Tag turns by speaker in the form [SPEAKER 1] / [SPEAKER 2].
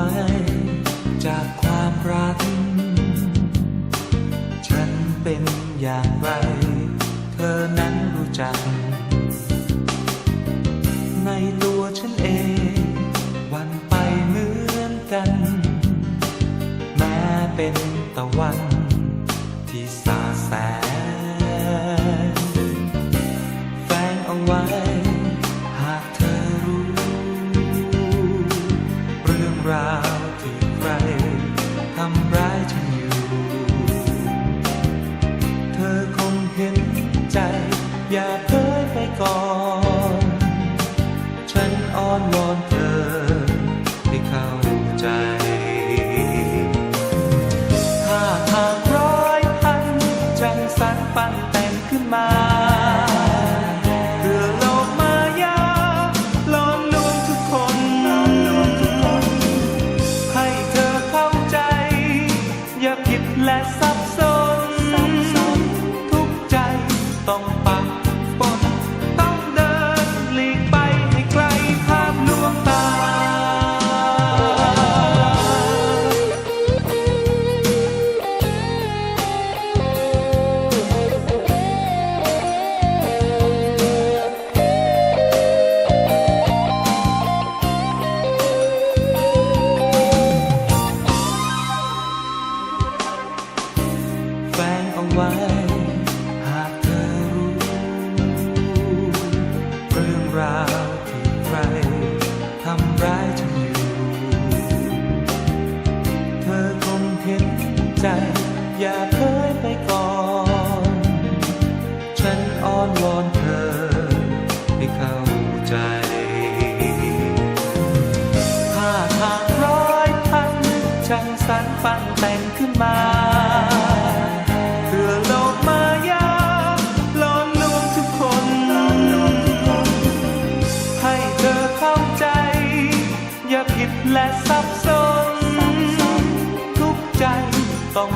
[SPEAKER 1] ไว้จากความรัก ฉันเป็นอย่างไร เธอนั้นรู้จัก ในตัวฉันเอง วันไปเหมือนกัน แม้เป็นตะวันที่สา ท ต้อง ราวที่ใครทำร้ายฉันอยู่ เธอคงเห็นใจ อย่าเพ้อไปก่อน ฉันอ้อนวอนเธอให้เข้าใจถ้าหากร้อยพันช่างสรรปั้นแต่งขึ้นมา และสับสน ทุกใจต้อง